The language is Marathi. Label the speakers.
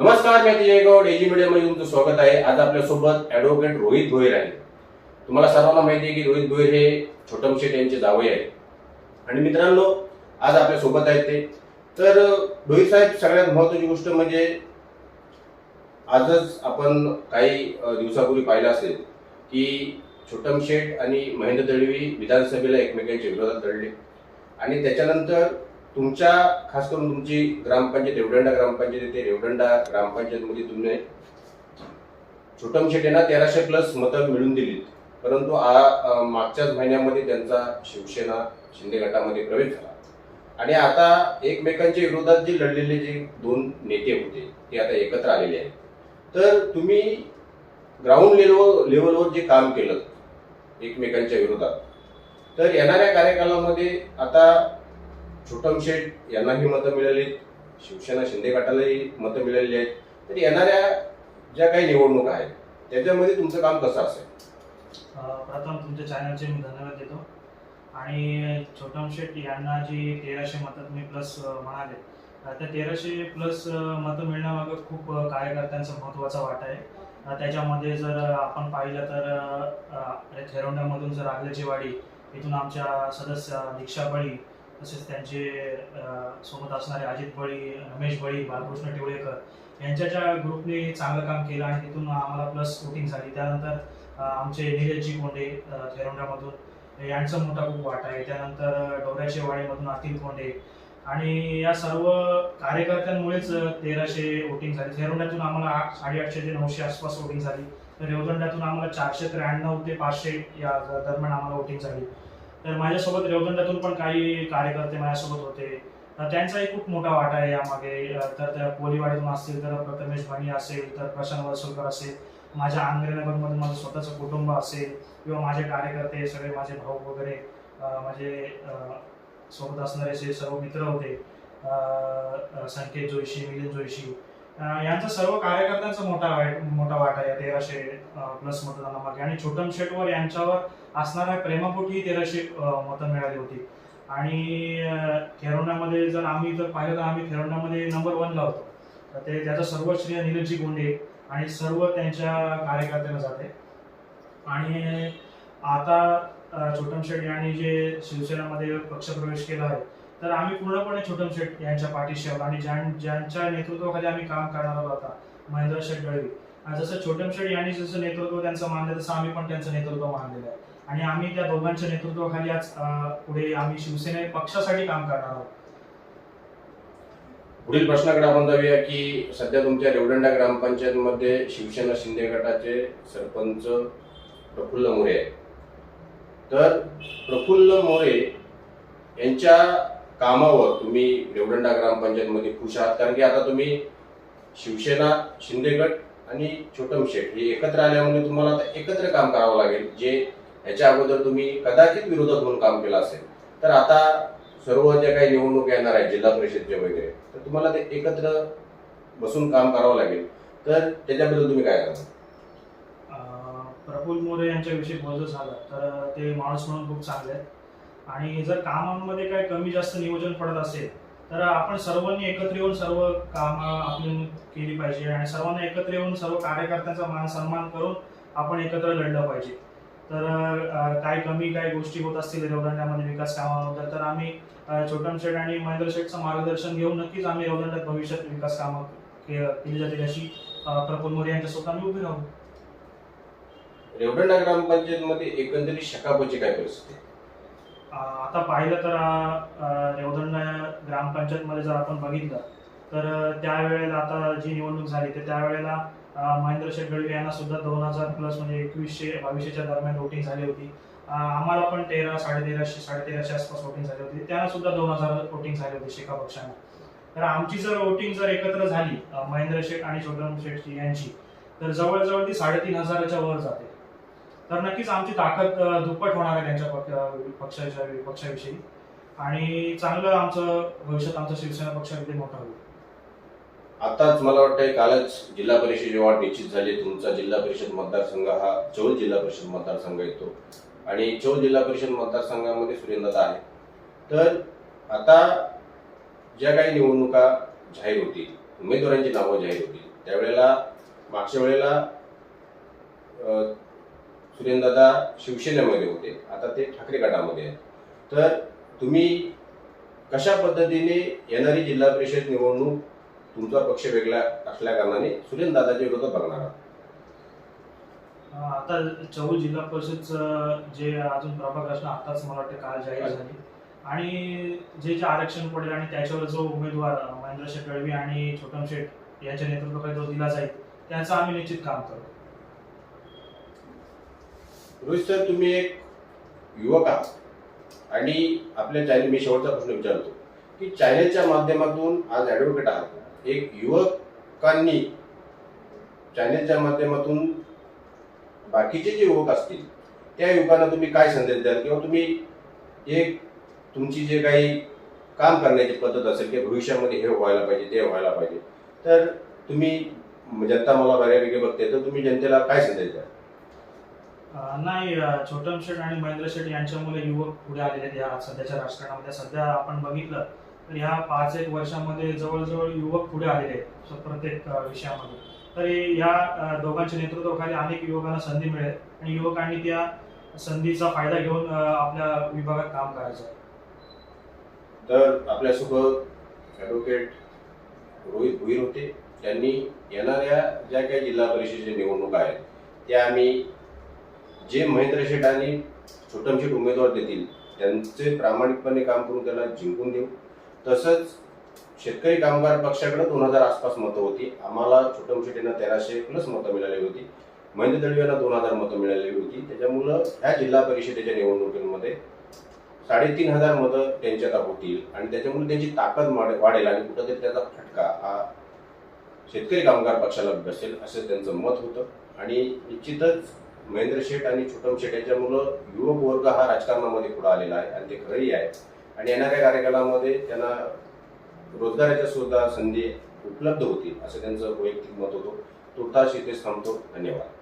Speaker 1: नमस्कार मी जयगाव गौड. एजी मीडियामध्ये तुमचं स्वागत आहे. आज आपल्यासोबत ॲडव्होकेट रोहित भोईर आहे तुम्हाला सर्वांना माहिती आहे की रोहित भोईर हे छोटम शेट यांचे जावई आहे आणि मित्रांनो आज आपल्यासोबत आहेत ते. तर रोहित साहेब सगळ्यात महत्वाची गोष्ट म्हणजे आजच आपण काही दिवसापूर्वी पाहिलं असेल की छोटम शेठ आणि महेंद्र दळवी विधानसभेला एकमेकांच्या विरोधात लढले. आणि त्याच्यानंतर तुमच्या खास करून तुमची ग्रामपंचायत रेवडंडा ग्रामपंचायत येते. रेवडंडा ग्रामपंचायतमध्ये तुम्ही छोटम शेटेंना तेराशे प्लस मतं मिळून दिलीत. परंतु आ मागच्याच महिन्यामध्ये त्यांचा शिवसेना शिंदे गटामध्ये प्रवेश झाला. आणि आता एकमेकांच्या विरोधात जे लढलेले जे दोन नेते होते ते आता एकत्र आलेले आहेत. तर तुम्ही ग्राउंड लेवल लेवलवर जे काम केलं एकमेकांच्या विरोधात तर येणाऱ्या कार्यकालामध्ये आता छोटम शेठ यांनाही मतं मिळाली. शिवसेना शिंदे गटालाही मतं मिळालेली आहेत. तर येणाऱ्या ज्या काही निवडणुका आहेत त्याच्यामध्ये तुमचं काम कसं असेल?
Speaker 2: प्रथम तुमच्या चॅनलचे मी धन्यवाद देतो. आणि छोटम शेट यांना जी तेराशे मतं तुम्ही प्लस म्हणाले आता तेराशे प्लस मतं मिळण्यामागं खूप कार्यकर्त्यांचा महत्त्वाचा वाटा आहे. त्याच्यामध्ये जर आपण पाहिलं तर अ, खेरोंड्यामधून जर आगल्याची इथून आमच्या सदस्य दीक्षा बळी तसेच त्यांचे सोबत असणारे अजित बळी रमेश बळी बालकृष्ण टिवळेकर यांच्या ज्या ग्रुपने चांगलं काम केलं आणि तिथून आम्हाला प्लस वोटिंग झाली. त्यानंतर आमचे नीरजजी कोंडे अ, यांचा मोठा खूप वाटा आहे. त्यानंतर डोऱ्याचे वाडीमधून अतिल कोंडे आणि या सर्व कार्यकर्त्यांमुळेच तेराशे वोटिंग झाली. थेरोंड्यातून आम्हाला आठ साडेआठशे ते नऊशे आसपास वोटिंग झाली. तर रेवदंड्यातून आम्हाला चारशे त्र्याण्णव ते पाचशे या दरम्यान आम्हाला वोटिंग झाली. तर माझ्यासोबत रेवदंडातून पण काही कार्यकर्ते माझ्यासोबत होते. तर त्यांचाही खूप मोठा वाटा आहे यामागे. तर त्या कोलीवाडीतून असतील तर प्रथमेश भणी असेल तर प्रशांत वसुलकर असेल माझ्या आंग्रेनगरमध्ये माझं स्वतःचं कुटुंब असेल किंवा माझे कार्यकर्ते सगळे माझे भाऊ वगैरे माझे सोबत असणारे जे सर्व मित्र होते संकेत जोशी मिलिंद जोशी यांचा सर्व कार्यकर्त्यांचा मोठा मोठा वाटा आहे. तेराशे प्लस मतदानामागे. आणि छोटम शेटवर यांच्यावर असणाऱ्या प्रेमापोटी तेराशे मतं मिळाली होती. आणि अ, जर आम्ही जर पाहिलं तर आम्ही खेरोंड्यामध्ये नंबर वनला होतो. तर ते त्याचं सर्व श्रेय निलजी गोंडे आणि सर्व त्यांच्या कार्यकर्त्यांना जाते. आणि आता छोटम शेट यांनी जे शिवसेनामध्ये पक्षप्रवेश केला आहे तर आम्ही पूर्णपणे छोटम शेट यांच्या पाठीशी आहोत. आणि ज्यां ज्यांच्या नेतृत्वाखाली आम्ही काम करणार आहोत आता महेंद्र शेठ गळवी. जसं छोटम शेट यांनी जसं नेतृत्व त्यांचं मानलं तसं आम्ही पण त्यांचं नेतृत्व मानलेलं आहे. आणि आम्ही त्या दोघांच्या नेतृत्वाखाली आज पुढे आम्ही शिवसेने पक्षासाठी काम करणार आहोत.
Speaker 1: पुढील प्रश्नाकडे आपण जाऊया की सध्या तुमच्या रेवडंडा ग्रामपंचायतमध्ये शिवसेना शिंदे गटाचे सरपंच प्रफुल्ल मोरे आहेत. तर प्रफुल्ल मोरे यांच्या कामावर तुम्ही देवडंडा ग्रामपंचायतमध्ये खुश आहात. कारण की आता तुम्ही शिवसेना शिंदे गट आणि छोटम शेठ हे एकत्र आल्यामुळे तुम्हाला आता एकत्र काम करावं लागेल जे याच्या अगोदर तुम्ही कदाचित विरोधात म्हणून काम केलं असेल. तर आता सर्व ज्या काही निवडणूक येणार आहेत जिल्हा परिषदचे वगैरे तर तुम्हाला ते एकत्र बसून काम करावं लागेल. तर त्याच्याबद्दल तुम्ही काय
Speaker 2: करा प्रफुल मोरे यांच्याविषयी बोलायचं झालं तर ते माणूस म्हणून खूप चांगले आहेत. आणि जर कामांमध्ये काय कमी जास्त नियोजन पडत असेल तर आपण सर्वांनी एकत्र येऊन सर्व कामं आपली केली पाहिजे आणि सर्वांना एकत्र येऊन सर्व कार्यकर्त्यांचा मान सन्मान करून आपण एकत्र लढलं पाहिजे. तर काय काही कमी काय गोष्टी होत असतील रेवदंडामध्ये विकास कामाबद्दल तर आम्ही छोटम शेठ आणि महेंद्र शेठचं मार्गदर्शन घेऊन नक्कीच आम्ही रेवदंडात भविष्यात विकास कामं केली जातील अशी प्रफुल मोरे यांच्यासोबत आम्ही उभे राहू.
Speaker 1: रेवदंडा ग्रामपंचायतमध्ये एकंदरीत शकापची काय परिस्थिती
Speaker 2: आता पाहिलं तर अं, रेवदंडा ग्रामपंचायतमध्ये जर आपण बघितलं तर त्यावेळेला आता जी निवडणूक झाली तर त्यावेळेला महेंद्र शेठ यांना सुद्धा दोन हजार प्लस म्हणजे एकवीसशे बावीसशेच्या दरम्यान वोटिंग झाली होती. आम्हाला पण तेरा साडेतेराशे साडेतेराशे आसपास वोटिंग झाली होती. त्यांना सुद्धा दोन हजार वोटिंग झाली होती शेका पक्षांना. तर आमची जर वोटिंग जर एकत्र झाली महेंद्र शेठ आणि शोधन शेठ यांची तर जवळजवळ ती साडेतीन हजाराच्या वर जाते. तर नक्कीच आमची ताकद दुप्पट होणार आहे त्यांच्या पक्षाच्या पक्षाविषयी. आणि चांगलं आमचं भविष्यात आमचं शिवसेना पक्षामध्ये मोठा होईल.
Speaker 1: आताच मला वाटतंय कालच जिल्हा परिषदेची जेव्हा निश्चित झाली तुमचा जिल्हा परिषद मतदारसंघ हा चौल जिल्हा परिषद मतदारसंघ येतो. आणि चौल जिल्हा परिषद मतदारसंघामध्ये सुरेंद्रता आहे. तर आता ज्या काही निवडणुका जाहीर होतील उमेदवारांची नावं जाहीर होतील त्यावेळेला मागच्या वेळेला अ, सुरेंद्रदादा शिवसेनेमध्ये होते. आता ते ठाकरे गटामध्ये आहेत. तर तुम्ही कशा पद्धतीने येणारी जिल्हा परिषद निवडणूक तुमचा पक्ष वेगळा असल्या कारणाने सुरेंद्रदादाच्या विरोधात बघणार आहात?
Speaker 2: आता चौल जिल्हा परिषदचं जे अजून प्रभाग असणं आताच मला वाटतं काल जाहीर झाली. आणि जे जे आरक्षण पडेल आणि त्याच्यावर जो उमेदवार महेंद्र शेठ आणि छोटम शेठ यांच्या नेतृत्वाखाली जो दिला जाईल त्याचं आम्ही निश्चित काम करू.
Speaker 1: रोहित सर तुम्ही एक युवक आहात आणि आपल्या चॅनल मी शेवटचा प्रश्न विचारतो की चॅनलच्या माध्यमातून आज ॲडव्होकेट आहात. एक युवकांनी चॅनलच्या माध्यमातून बाकीचे जे युवक असतील त्या युवकांना तुम्ही काय संदेश द्याल? किंवा तुम्ही एक तुमची जे काही काम करण्याची पद्धत असेल की भविष्यामध्ये हे व्हायला पाहिजे ते व्हायला पाहिजे तर तुम्ही म्हणजे जनता मला बऱ्यापैकी बघते तर तुम्ही जनतेला काय संदेश द्याल?
Speaker 2: नाही छोटम शेठ आणि महेंद्र शेठ यांच्यामुळे युवक पुढे आलेले आहेत या सध्याच्या राजकारणामध्ये. सध्या आपण बघितलं तर ह्या पाच एक वर्षामध्ये जवळजवळ युवक पुढे आलेले आहेत प्रत्येक विषयामध्ये. तर या दोघांच्या नेतृत्वाखाली अनेक युवकांना संधी मिळेल आणि युवकांनी त्या संधीचा फायदा घेऊन आपल्या विभागात काम करायचं आहे.
Speaker 1: तर आपल्यासोबत ॲडव्होकेट रोहित भुईर होते. त्यांनी येणाऱ्या ज्या काही जिल्हा परिषदेच्या निवडणुका आहेत त्या आम्ही जे महेंद्र शेठ आणि छोटम शेठ उमेदवार देतील त्यांचे प्रामाणिकपणे काम करून त्याला जिंकून देऊ. तसंच शेतकरी कामगार पक्षाकडे दोन हजार आसपास मतं होती. आम्हाला छोटम शेठ यांना तेराशे प्लस मतं मिळाली होती. महेंद्र दळवी यांना दोन हजार मतं मिळालेली होती. त्याच्यामुळं ह्या जिल्हा परिषदेच्या निवडणुकीमध्ये साडेतीन हजार मतं त्यांच्यात होतील आणि त्याच्यामुळे त्यांची ताकद वाढ- वाढेल आणि कुठंतरी त्याचा फटका हा शेतकरी कामगार पक्षाला बसेल असं त्यांचं मत होतं. आणि निश्चितच महेंद्र शेठ आणि छोटम शेठ यांच्यामुळं युवक वर्ग हा राजकारणामध्ये पुढे आलेला आहे आणि ते खरंही आहे. आणि येणाऱ्या कार्यकालामध्ये त्यांना रोजगाराच्या सुद्धा संधी उपलब्ध होतील असं त्यांचं वैयक्तिक मत होतं. तुर्तास इथेच थांबतो. धन्यवाद.